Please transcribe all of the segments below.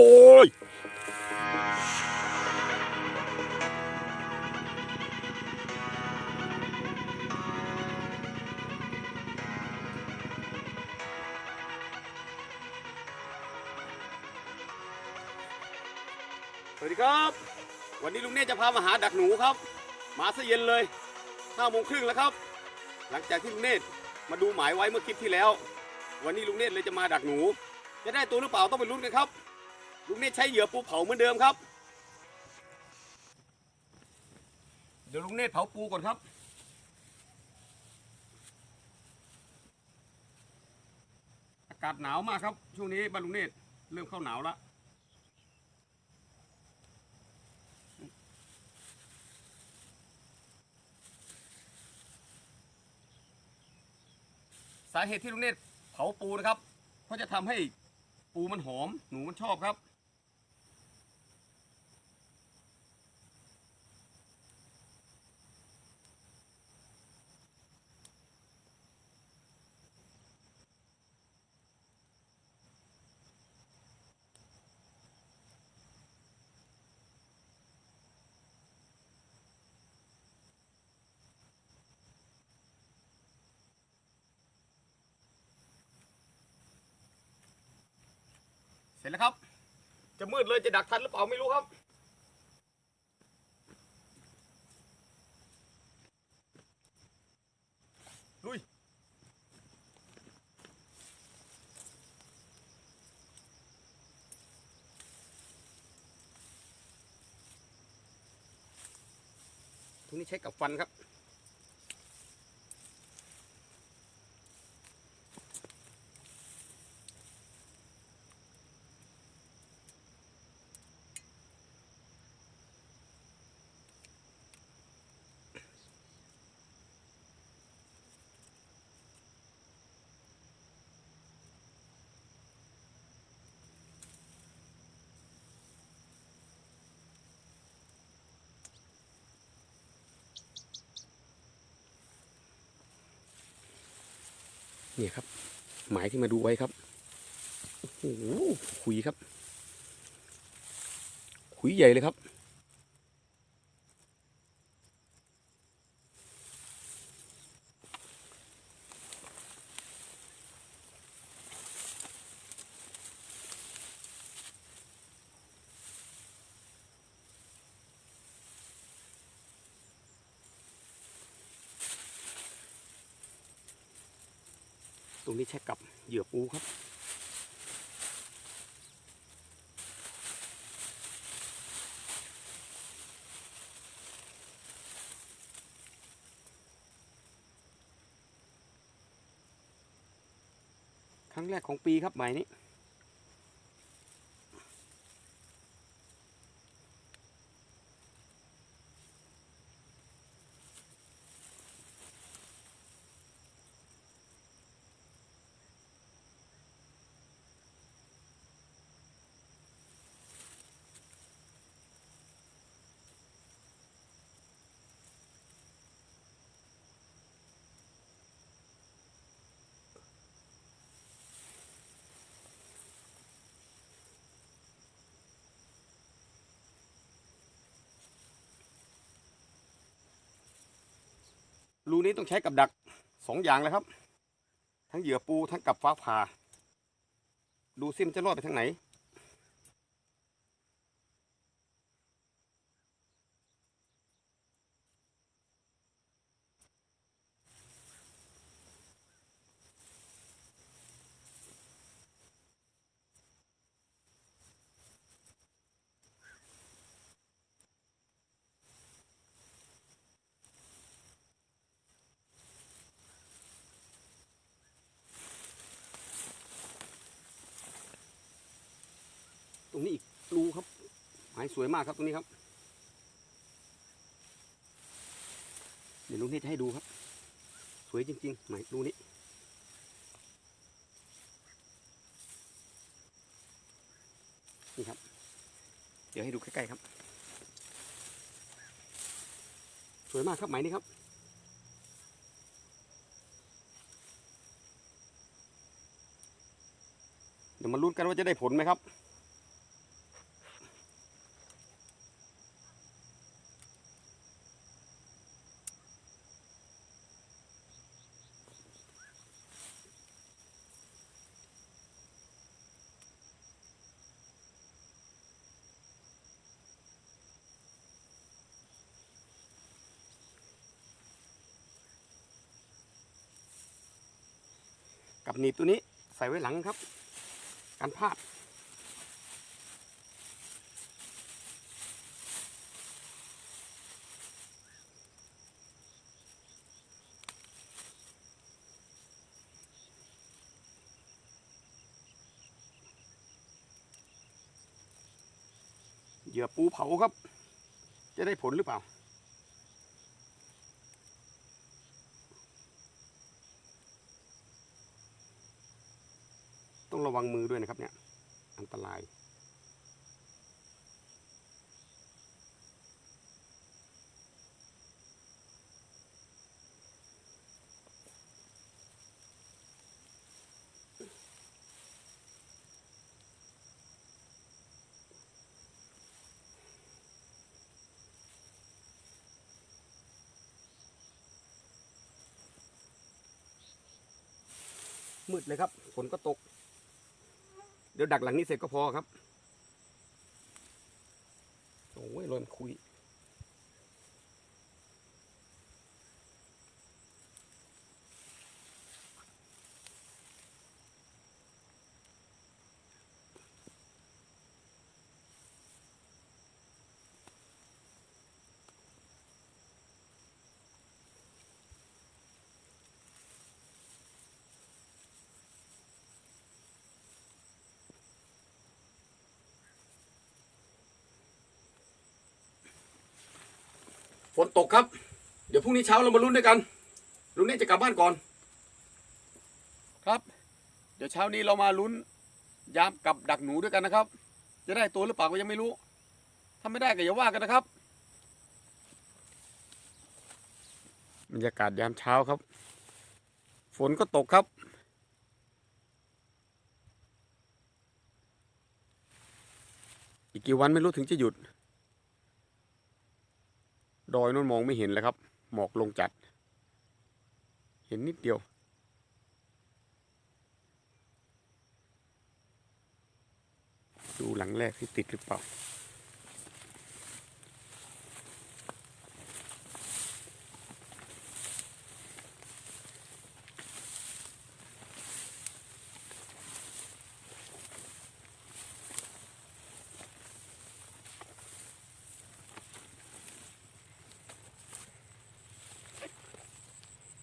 อ้ยสวัสดีครับ วันนี้ลุงเนธจะพามาหาดักหนูครับ มาซะเย็นเลยห้าโมงครึ่งแล้วครับ หลังจากที่ลุงเนธมาดูหมายไว้เมื่อคลิปที่แล้ว วันนี้ลุงเนธเลยจะมาดักหนู จะได้ตัวหรือเปล่าต้องไปลุ้นกันครับ ลุงเนธใช้เหยื่อปูเผาเหมือนเดิมครับ เดี๋ยวลุงเนธเผาปูก่อนครับอากาศหนาวมากครับ ช่วงนี้บ้านลุงเนธเริ่มเข้าหนาวแล้วสาเหตุที่ลุงเนตรเผาปูนะครับ เพราะจะทำให้ปูมันหอม หนูมันชอบครับ เสร็จแล้วครับ จะมืดเลยจะดักทันหรือเปล่าไม่รู้ครับ ลุย ทุกนี้ใช้กับฟันครับ นี่ยครับ หมายที่มาดูไว้ครับโอ้โหคุยครับ คุยใหญ่เลยครับ รงนี้ใช้กับเหยื่อปูครับ ครั้งแรกของปีครับหมายนี้ รูนี้ต้องใช้กับดักสองอย่างเลยครับ ทั้งเหยื่อปูทั้งกับฟ้าผ่า ดูซิมันจะรอดไปทางไหน ตรงนี้อีกรูครับหมายสวยมากครับตรงนี้ครับเดี๋ยวลุงนี่จะให้ดูครับ สวยจริงๆหมายรูนี้นี่ครับ เดี๋ยวให้ดูใกล้ๆครับ สวยมากครับหมนี้ครับเดี๋ยวมาลุ้นกันว่าจะได้ผลไหมครับ กับหนีบตัวนี้ใส่ไว้หลังครับ การพลาด เหยื่อปูเผาครับ จะได้ผลหรือเปล่า ต้อง ระวังมือด้วยนะครับเนี่ย อันตราย มืดเลยครับฝนก็ตก ดี๋ยวดักหลังนี้เสร็จก็พอครับ โอ้ยลมคุย ฝนตกครับ เดี๋ยวพรุ่งนี้เช้าเรามาลุ้นด้วยกัน ลุงเน่จะกลับบ้านก่อน ครับ เดี๋ยวเช้านี้เรามาลุ้นยามกับดักหนูด้วยกันนะครับ จะได้ตัวหรือเปล่าก็ยังไม่รู้ ถ้าไม่ได้ก็อย่าว่ากันนะครับ บรรยากาศยามเช้าครับ ฝนก็ตกครับอีกกี่วันไม่รู้ถึงจะหยุด อยนู้นมองไม่เห็นเลยครับ หมอกลงจัด เห็นนิดเดียว ดูหลังแรกที่ติดหรือเปล่า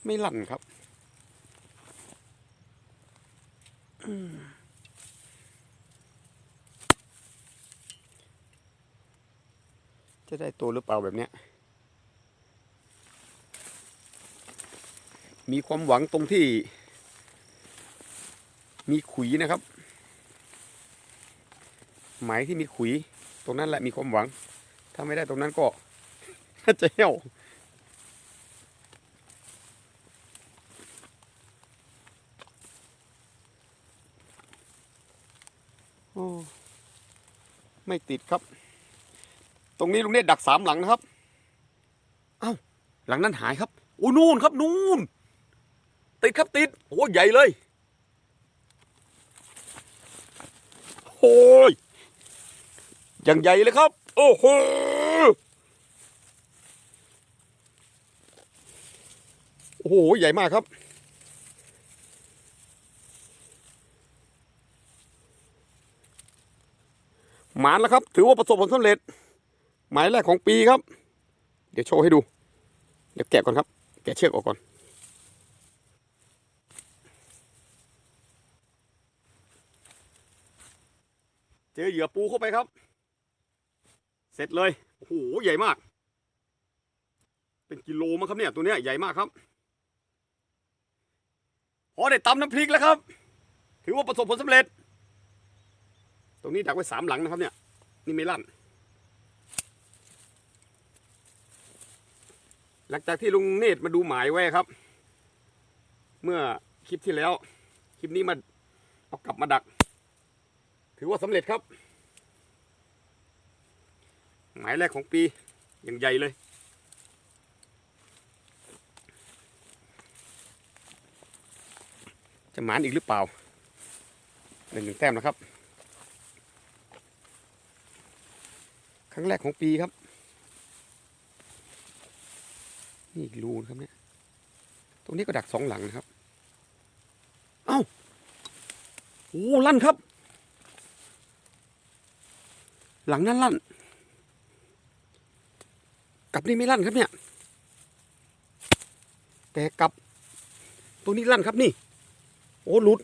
ไม่หลั่นครับจะได้ตัวหรือเปล่าแบบเนี้ย มีความหวังตรงที่ มีขุยนะครับ หมายที่มีขุย ตรงนั้นแหละมีความหวัง ถ้าไม่ได้ตรงนั้นก็จะเหี่ยว โอ้ ไม่ติดครับ ตรงนี้ลุงเนตดักสามหลังนะครับ เอ้าหลังนั้นหายครับโอ้นู่นครับนู่น ติดครับติดโอ้ใหญ่เลยโอ้ยอย่างใหญ่เลยครับ โอ้โหโอ้โหใหญ่มากครับ หมานแล้วครับ ถือว่าประสบผลสำเร็จ หมายแรกของปีครับ เดี๋ยวโชว์ให้ดู เดี๋ยวแกะก่อนครับ แกะเชือกออกก่อน เจอเหยื่อปูเข้าไปครับ เสร็จเลยโอ้โหใหญ่มาก เป็นกิโลมั้งครับเนี่ยตัวเนี้ยใหญ่มากครับพอได้ตำน้ำพริกแล้วครับ ถือว่าประสบผลสำเร็จ รงนี้ดักไว้สามหลังนะครับเนี่ย นี่ไม่ลั่น หลังจากที่ลุงเนตรมาดูหมายไว้ครับ เมื่อคลิปที่แล้ว คลิปนี้มาเอากลับมาดัก ถือว่าสำเร็จครับ หมายแรกของปีอย่างใหญ่เลยจะหมานอีกหรือเปล่าหนึ่งหนึ่งแต้มนะครับ รั้งแรกของปีครับ นี่อีกรูนครับเนี่ย ตรงนี้ก็ดักสองหลังนะครับ เอ้าโอ้ลั่นครับ หลังนั้นลั่น กลับนี่ไม่ลั่นครับเนี่ย แต่กลับ ตัวนี้ลั่นครับนี่ โอ้หลุด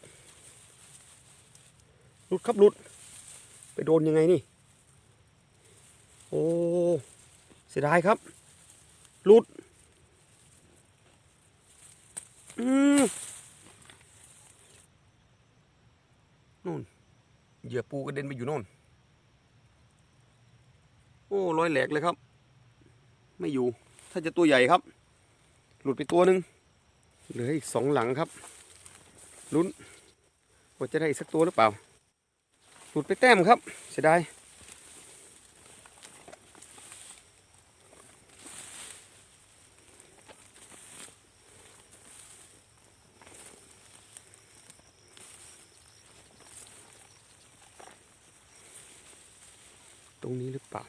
หลุดครับหลุด ไปโดนยังไงนี่ อ้ เสียดายครับหลุด อืมนู่น เหยื่อปูกระเด็นไปอยู่โน่น โอ้ร้อยแหลกเลยครับ ไม่อยู่ ถ้าจะตัวใหญ่ครับ หลุดไปตัวหนึ่งเหลืออีกสองหลังครับ ลุ้นว่าจะได้อีกสักตัวหรือเปล่า หลุดไปแต้มครับ เสียดาย ตรงนี้หรือเปล่า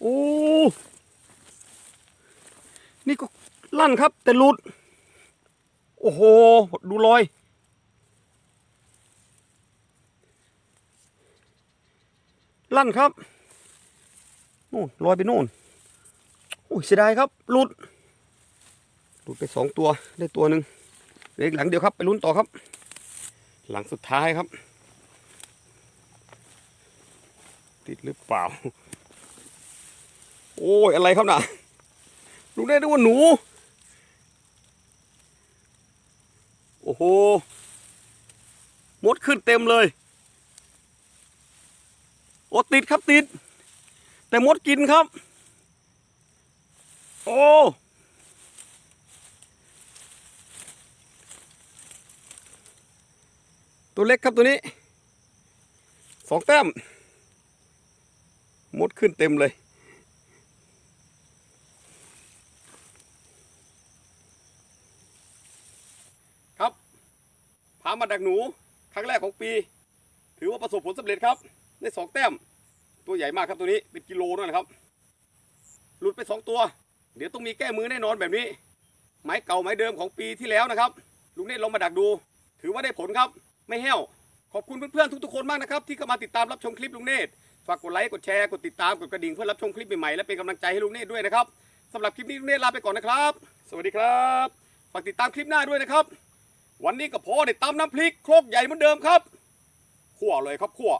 โอ้ นี่ก็ลั่นครับ แต่หลุด โอ้โห ดูรอยลั่นครับนู่นลอยไปนู่นโอ้ยเสียดายครับหลุดหลุดไปสองตัวได้ตัวหนึ่ง เหลืออีกหลังเดียวครับ ไปลุ้นต่อครับ หลังสุดท้ายครับ ติดหรือเปล่า โอ้ยอะไรครับน่ะรู้ได้ด้วยว่าหนู โอ้โหมดขึ้นเต็มเลย โอ้ติดครับติด แต่มดกินครับ โอ้ ตัวเล็กครับตัวนี้สองแต้มมดขึ้นเต็มเลย ครับพามาดักหนู ครั้งแรกของปี ถือว่าประสบผลสำเร็จครับ ได้สองแต้ม ตัวใหญ่มากครับตัวนี้เป็นกิโลด้วยนะครับ หลุดไปสองตัว เดี๋ยวต้องมีแก้มือแน่นอนแบบนี้ ไม้เก่าไม้เดิมของปีที่แล้วนะครับ ลุงเนตลองมาดักดู ถือว่าได้ผลครับ ไม่แห้ว ขอบคุณเพื่อนๆทุกๆคนมากนะครับที่เข้ามาติดตามรับชมคลิปลุงเนตรฝากกดไลค์กดแชร์กดติดตามกดกระดิ่งเพื่อรับชมคลิปใหม่ๆและเป็นกำลังใจให้ลุงเนตรด้วยนะครับสำหรับคลิปนี้ลุงเนตรลาไปก่อนนะครับ สวัสดีครับฝากติดตามคลิปหน้าด้วยนะครับ วันนี้ก็พอได้ตำน้ำพริกโครกใหญ่เหมือนเดิมครับขั่วเลยครับขั่ว